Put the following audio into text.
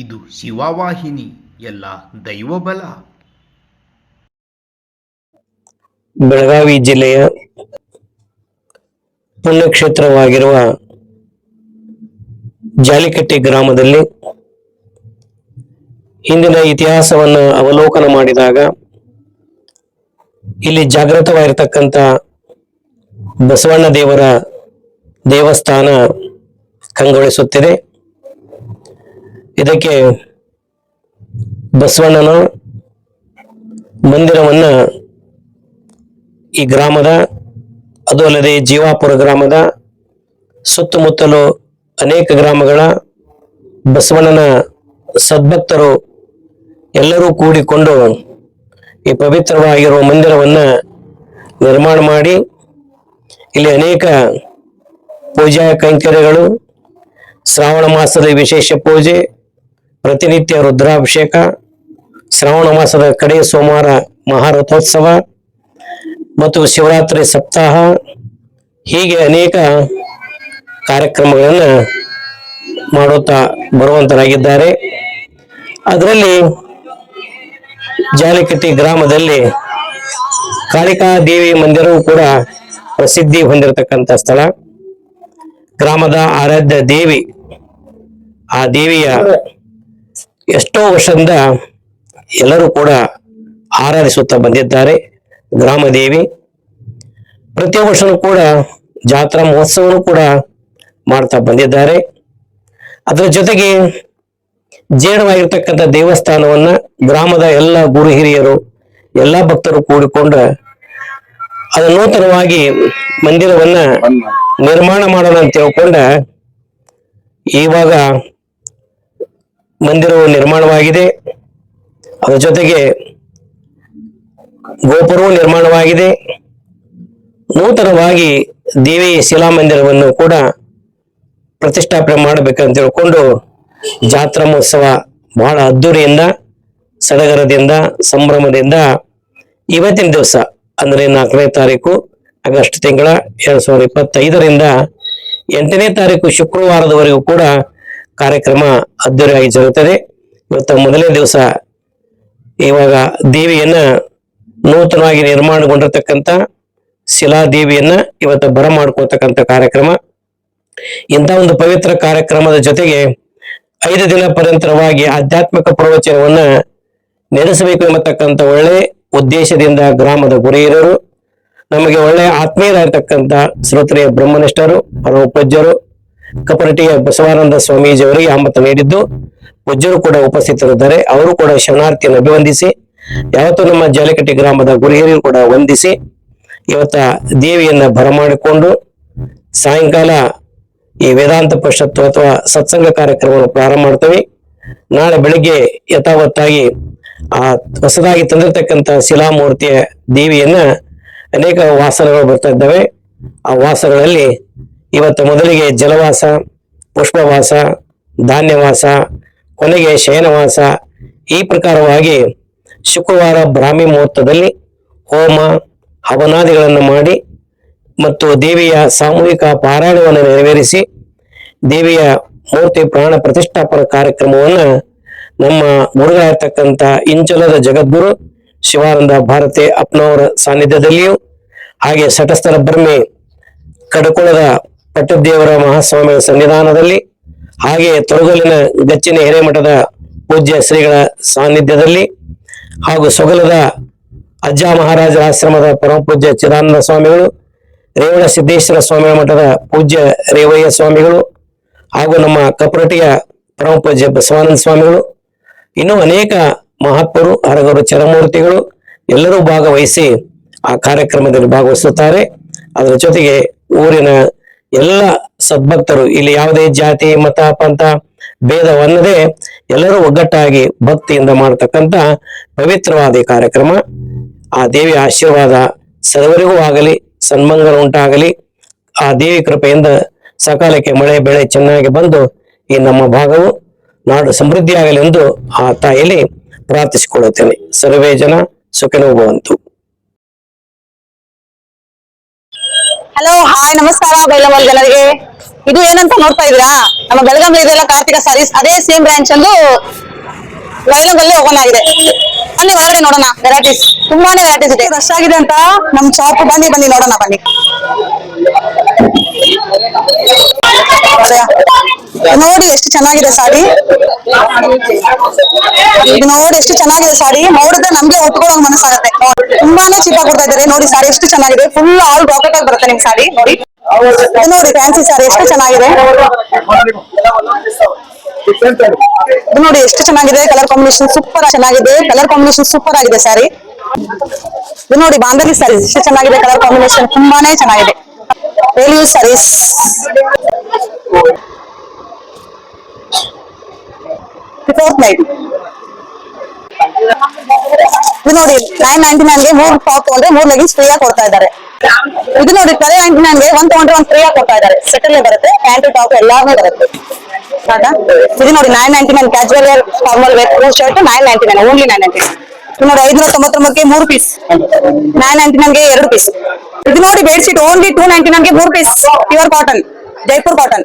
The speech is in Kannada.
ಇದು ಶಿವವಾಹಿನಿ, ಎಲ್ಲ ದೈವಬಲ. ಬೆಳಗಾವಿ ಜಿಲ್ಲೆಯ ಪುಣ್ಯಕ್ಷೇತ್ರವಾಗಿರುವ ಜಾಲಿಕಟ್ಟಿ ಗ್ರಾಮದಲ್ಲಿ ಹಿಂದಿನ ಇತಿಹಾಸವನ್ನು ಅವಲೋಕನ ಮಾಡಿದಾಗ ಇಲ್ಲಿ ಜಾಗೃತವಾಗಿರ್ತಕ್ಕಂಥ ಬಸವಣ್ಣ ದೇವರ ದೇವಸ್ಥಾನ ಕಂಗೊಳಿಸುತ್ತಿದೆ. ಇದಕ್ಕೆ ಬಸವಣ್ಣನ ಮಂದಿರವನ್ನ ಈ ಗ್ರಾಮದ, ಅದು ಅಲ್ಲದೆ ಜೀವಾಪುರ ಗ್ರಾಮದ ಸುತ್ತಮುತ್ತಲು ಅನೇಕ ಗ್ರಾಮಗಳ ಬಸವಣ್ಣನ ಸದ್ಭಕ್ತರು ಎಲ್ಲರೂ ಕೂಡಿಕೊಂಡು ಈ ಪವಿತ್ರವಾಗಿರುವ ಮಂದಿರವನ್ನ ನಿರ್ಮಾಣ ಮಾಡಿ ಇಲ್ಲಿ ಅನೇಕ ಪೂಜಾ ಕೈಂಕರ್ಯಗಳು, ಶ್ರಾವಣ ಮಾಸದ ವಿಶೇಷ ಪೂಜೆ ಪ್ರತಿನಿತ್ಯ ರುದ್ರಾಭಿಷೇಕ, ಶ್ರಾವಣ ಮಾಸದ ಕಡೆ ಸೋಮವಾರ ಮಹಾರಥೋತ್ಸವ ಮತ್ತು ಶಿವರಾತ್ರಿ ಸಪ್ತಾಹ, ಹೀಗೆ ಅನೇಕ ಕಾರ್ಯಕ್ರಮಗಳನ್ನು ಮಾಡುತ್ತಾ ಬರುವಂತರಾಗಿದ್ದಾರೆ. ಅದರಲ್ಲಿ ಜಾಲಿಕಟ್ಟಿ ಗ್ರಾಮದಲ್ಲಿ ಕಾಳಿಕಾ ದೇವಿ ಮಂದಿರವು ಕೂಡ ಪ್ರಸಿದ್ಧಿ ಹೊಂದಿರತಕ್ಕಂಥ ಸ್ಥಳ. ಗ್ರಾಮದ ಆರಾಧ್ಯ ದೇವಿ, ಆ ದೇವಿಯ ಎಷ್ಟೋ ವರ್ಷದಿಂದ ಎಲ್ಲರೂ ಕೂಡ ಆರಾಧಿಸುತ್ತಾ ಬಂದಿದ್ದಾರೆ. ಗ್ರಾಮ ದೇವಿ ಪ್ರತಿ ವರ್ಷನೂ ಕೂಡ ಜಾತ್ರಾ ಮಹೋತ್ಸವನು ಕೂಡ ಮಾಡ್ತಾ ಬಂದಿದ್ದಾರೆ. ಅದರ ಜೊತೆಗೆ ಜೀರ್ಣವಾಗಿರ್ತಕ್ಕಂಥ ದೇವಸ್ಥಾನವನ್ನ ಗ್ರಾಮದ ಎಲ್ಲ ಗುರು ಹಿರಿಯರು, ಎಲ್ಲ ಭಕ್ತರು ಕೂಡಿಕೊಂಡು ಅದು ನೂತನವಾಗಿ ಮಂದಿರವನ್ನ ನಿರ್ಮಾಣ ಮಾಡೋಣ ಅಂತ ಹೇಳ್ಕೊಂಡ ಇವಾಗ ಮಂದಿರವು ನಿರ್ಮಾಣವಾಗಿದೆ. ಅದರ ಜೊತೆಗೆ ಗೋಪುರವು ನಿರ್ಮಾಣವಾಗಿದೆ. ನೂತನವಾಗಿ ದೇವಿ ಶಿಲಾ ಮಂದಿರವನ್ನು ಕೂಡ ಪ್ರತಿಷ್ಠಾಪನೆ ಮಾಡಬೇಕಂತ ತಿಳ್ಕೊಂಡು ಜಾತ್ರಾ ಮಹೋತ್ಸವ ಬಹಳ ಅದ್ದೂರಿಯಿಂದ, ಸಡಗರದಿಂದ, ಸಂಭ್ರಮದಿಂದ ಇವತ್ತಿನ ದಿವಸ, ಅಂದ್ರೆ ನಾಲ್ಕನೇ ತಾರೀಕು ಆಗಸ್ಟ್ ತಿಂಗಳ ಎರಡ್ ಸಾವಿರದ ಇಪ್ಪತ್ತೈದರಿಂದ ಎಂಟನೇ ತಾರೀಕು ಶುಕ್ರವಾರದವರೆಗೂ ಕೂಡ ಕಾರ್ಯಕ್ರಮ ಅದ್ದೂರಿಯಾಗಿ ಜರುಗುತ್ತದೆ. ಇವತ್ತು ಮೊದಲನೇ ದಿವಸ ಇವಾಗ ದೇವಿಯನ್ನ ನೂತನವಾಗಿ ನಿರ್ಮಾಣಗೊಂಡಿರ್ತಕ್ಕಂಥ ಶಿಲಾ ದೇವಿಯನ್ನ ಇವತ್ತು ಬರ ಮಾಡ್ಕೊಳ್ತಕ್ಕಂಥ ಕಾರ್ಯಕ್ರಮ. ಇಂಥ ಒಂದು ಪವಿತ್ರ ಕಾರ್ಯಕ್ರಮದ ಜೊತೆಗೆ ಐದು ದಿನ ಪರ್ಯಂತರವಾಗಿ ಆಧ್ಯಾತ್ಮಿಕ ಪ್ರವಚನವನ್ನ ನಡೆಸಬೇಕು ಎಂಬತಕ್ಕಂಥ ಒಳ್ಳೆ ಉದ್ದೇಶದಿಂದ ಗ್ರಾಮದ ಗುರಿಯರರು, ನಮಗೆ ಒಳ್ಳೆಯ ಆತ್ಮೀಯರಾಗಿರ್ತಕ್ಕಂಥ ಶ್ರೋತ್ರಿಯ ಬ್ರಹ್ಮನಿಷ್ಠರು ಪರಮ ಪೂಜ್ಯರು ಕಪರಟಿಯ ಬಸವಾನಂದ ಸ್ವಾಮೀಜಿಯವರಿಗೆ ಆಮತ ನೀಡಿದ್ದು, ಪೂಜ್ಯರು ಕೂಡ ಉಪಸ್ಥಿತರಿದ್ದಾರೆ. ಅವರು ಕೂಡ ಶರಣಾರ್ಥಿಯನ್ನು ಅಭಿವಂದಿಸಿ ಯಾವತ್ತೂ ನಮ್ಮ ಜಾಲಕಟ್ಟಿ ಗ್ರಾಮದ ಗುರಿಯರಿಗೂ ಕೂಡ ವಂದಿಸಿ, ಇವತ್ತ ದೇವಿಯನ್ನ ಬರಮಾಡಿಕೊಂಡು ಸಾಯಂಕಾಲ ಈ ವೇದಾಂತ ಪರಿಷತ್ತು ಅಥವಾ ಸತ್ಸಂಗ ಕಾರ್ಯಕ್ರಮವನ್ನು ಪ್ರಾರಂಭ ಮಾಡ್ತೇವೆ. ನಾಳೆ ಬೆಳಿಗ್ಗೆ ಯಥಾವತ್ತಾಗಿ ಆ ಹೊಸದಾಗಿ ತಂದಿರತಕ್ಕಂಥ ಶಿಲಾಮೂರ್ತಿಯ ದೇವಿಯನ್ನ ಅನೇಕ ವಾಸನಗಳು ಬರ್ತಾ ಇದ್ದಾವೆ. ಆ ವಾಸಗಳಲ್ಲಿ ಇವತ್ತು ಮೊದಲಿಗೆ ಜಲವಾಸ, ಪುಷ್ಪವಾಸ, ಧಾನ್ಯವಾಸ, ಕೊನೆಗೆ ಶಯನವಾಸ. ಈ ಪ್ರಕಾರವಾಗಿ ಶುಕ್ರವಾರ ಬ್ರಾಹ್ಮಿ ಮುಹೂರ್ತದಲ್ಲಿ ಹೋಮ, ಹವನಾದಿಗಳನ್ನು ಮಾಡಿ ಮತ್ತು ದೇವಿಯ ಸಾಮೂಹಿಕ ಪಾರಾಯಣವನ್ನು ನೆರವೇರಿಸಿ ದೇವಿಯ ಮೂರ್ತಿ ಪ್ರಾಣ ಪ್ರತಿಷ್ಠಾಪನ ಕಾರ್ಯಕ್ರಮವನ್ನು ನಮ್ಮ ಮುರುಘ ಇರ್ತಕ್ಕಂಥ ಇಂಚಲದ ಜಗದ್ಗುರು ಶಿವಾನಂದ ಭಾರತಿ ಅಪ್ನವರ ಸಾನ್ನಿಧ್ಯದಲ್ಲಿಯೂ ಹಾಗೆ ಸಟಸ್ಥರ ಬ್ರಹ್ಮಿ ಕಡಕೊಳದ ಪಟ್ಟದೇವರ ಮಹಾಸ್ವಾಮಿಗಳ ಸನ್ನಿಧಾನದಲ್ಲಿ ಹಾಗೆ ತೊರಗಲಿನ ಗಚ್ಚಿನ ಹಿರೇಮಠದ ಪೂಜ್ಯ ಶ್ರೀಗಳ ಸಾನ್ನಿಧ್ಯದಲ್ಲಿ ಹಾಗೂ ಸೊಗಲದ ಅಜ್ಜ ಮಹಾರಾಜರ ಆಶ್ರಮದ ಪರಮಪೂಜ್ಯ ಚಿದಾನಂದ ಸ್ವಾಮಿಗಳು, ರೇವಣ ಸಿದ್ದೇಶ್ವರ ಸ್ವಾಮಿಗಳ ಮಠದ ಪೂಜ್ಯ ರೇವಯ್ಯ ಸ್ವಾಮಿಗಳು ಹಾಗೂ ನಮ್ಮ ಕಪರಟಿಯ ಪರಮಪೂಜ್ಯ ಬಸವಾನಂದ ಸ್ವಾಮಿಗಳು, ಇನ್ನೂ ಅನೇಕ ಮಹಾತ್ಮರು, ಹರಗರು ಚರಮೂರ್ತಿಗಳು ಎಲ್ಲರೂ ಭಾಗವಹಿಸಿ ಆ ಕಾರ್ಯಕ್ರಮದಲ್ಲಿ ಭಾಗವಹಿಸುತ್ತಾರೆ. ಅದರ ಜೊತೆಗೆ ಊರಿನ ಎಲ್ಲ ಸದ್ಭಕ್ತರು, ಇಲ್ಲಿ ಯಾವುದೇ ಜಾತಿ, ಮತ, ಪಂಥ ಭೇದವನ್ನದೇ ಎಲ್ಲರೂ ಒಗ್ಗಟ್ಟಾಗಿ ಭಕ್ತಿಯಿಂದ ಮಾಡತಕ್ಕಂತ ಪವಿತ್ರವಾದ ಈ ಕಾರ್ಯಕ್ರಮ. ಆ ದೇವಿ ಆಶೀರ್ವಾದ ಸರ್ವರಿಗೂ ಆಗಲಿ, ಸನ್ಮಂಗಲ ಉಂಟಾಗಲಿ. ಆ ದೇವಿ ಕೃಪೆಯಿಂದ ಸಕಾಲಕ್ಕೆ ಮಳೆ, ಬೆಳೆ ಚೆನ್ನಾಗಿ ಬಂದು ಈ ನಮ್ಮ ಭಾಗವು ನಾಡು ಸಮೃದ್ಧಿಯಾಗಲಿ ಎಂದು ಆ ತಾಯಿಯಲ್ಲಿ ಪ್ರಾರ್ಥಿಸಿಕೊಳ್ಳುತ್ತೇನೆ. ಸರ್ವೇ ಜನ ಸುಖಿನೋ ಭವಂತು. ಹಲೋ ಹಾಯ್ ನಮಸ್ಕಾರ ಬೈಲಮಲ್ ಜನರಿಗೆ. ಇದು ಏನಂತ ನೋಡ್ತಾ ಇದೀರಾ ನಮ್ಮ ಬೆಳಗಾವಿ ಇದೆಲ್ಲ ಕಾರ್ತಿಕ ಸಾರೀಸ್ ಅದೇ ಸೇಮ್ ಬ್ರಾಂಚ್ ಅಂದು ಲೈಲಂಗ್ ಓಪನ್ ಆಗಿದೆ. ಬನ್ನಿ ಒಳಗಡೆ ನೋಡೋಣ. ವೆರೈಟೀಸ್ ತುಂಬಾನೇ ವೆರೈಟೀಸ್ ಇದೆ. ರಶ್ ಆಗಿದೆ ಅಂತ ನಮ್ ಶಾಪ್ ಬನ್ನಿ ಬನ್ನಿ ನೋಡೋಣ ಬನ್ನಿ. ನೋಡಿ ಎಷ್ಟು ಚೆನ್ನಾಗಿದೆ ಸಾರಿ. ನೋಡಿ ಎಷ್ಟು ಚೆನ್ನಾಗಿದೆ ಸಾರಿ. ನೋಡಿದ್ರೆ ನಮ್ಗೆ ಉಟ್ಕೊಳ್ಳೋ ಮನಸ್ಸಾಗುತ್ತೆ. ತುಂಬಾನೇ ಚೀಪ್ ಕೊಡ್ತಾ ಇದ್ದಾರೆ. ನೋಡಿ ಸಾರಿ ಎಷ್ಟು ಚೆನ್ನಾಗಿದೆ. ಫುಲ್ ಆಲ್ ರಾಕೆಟ್ ಆಗಿ ಬರುತ್ತೆ ನಿಮ್ ಸಾರಿ. ನೋಡಿ. ನೋಡಿ ಫ್ಯಾನ್ಸಿ ಸಾರಿ. ಎಷ್ಟು ಚೆನ್ನಾಗಿದೆ. ನೋಡಿ ಎಷ್ಟು ಚೆನ್ನಾಗಿದೆ. ಕಲರ್ ಕಾಂಬಿನೇಷನ್ ಸೂಪರ್ ಚೆನ್ನಾಗಿದೆ. ಕಲರ್ ಕಾಂಬಿನೇಷನ್ ಸೂಪರ್ ಆಗಿದೆ ಸಾರಿ. ನೋಡಿ ಬಾಂಧವಿ ಸಾರಿ. ಎಷ್ಟು ಚೆನ್ನಾಗಿದೆ ಕಲರ್ ಕಾಂಬಿನೇಷನ್ ತುಂಬಾನೇ ಚೆನ್ನಾಗಿದೆ. ಸಾರೀಸ್. ಫೋರ್ತ್ ನೈಟ್ ಇದು ನೋಡಿ ನೈನ್ ನೈನ್ಟಿ ನೈನ್ಗೆ ಮೂರ್ ಟಾಪ್ ತಗೊಂಡ್ರೆ ಮೂರ್ ಲೆಗಿನ್ಸ್ ಫ್ರೀ ಆಗಿ ಕೊಡ್ತಾ ಇದ್ದಾರೆ. ಇದು ನೋಡಿ ಟ್ವೆಲ್ ನೈನ್ಟಿ ನೈನ್ಗೆ ಒಂದ್ ತಗೊಂಡ್ರೆ ಒಂದ್ ಫ್ರೀ ಆಗಿ ಕೊಡ್ತಾ ಇದ್ದಾರೆ. ಸೆಟಲ್ ಬರುತ್ತೆ ಪ್ಯಾಂಟ್ ಟಾಪ್ ಎಲ್ಲಾನು ಬರುತ್ತೆ. ಇದು ನೋಡಿ nine ninety nine casual wear formal wear shirt nine ninety nine only nine ninety ಇದು ನೋಡಿ, ಐದ್ನೂರ ತೊಂಬತ್ತೊಂಬತ್ತಕ್ಕೆ ಮೂರು ಪೀಸ್ ನೈನ್ ನೈನ್ಟಿ ನೈನ್ಗೆ ಎರಡು ಪೀಸ್ ಇದು ನೋಡಿ ಬೆಡ್ಶೀಟ್ ಓನ್ಲಿ ಟೂ ನೈನ್ಟಿ ನೈನ್ಗೆ ಮೂರು piece pure cotton Jaipur cotton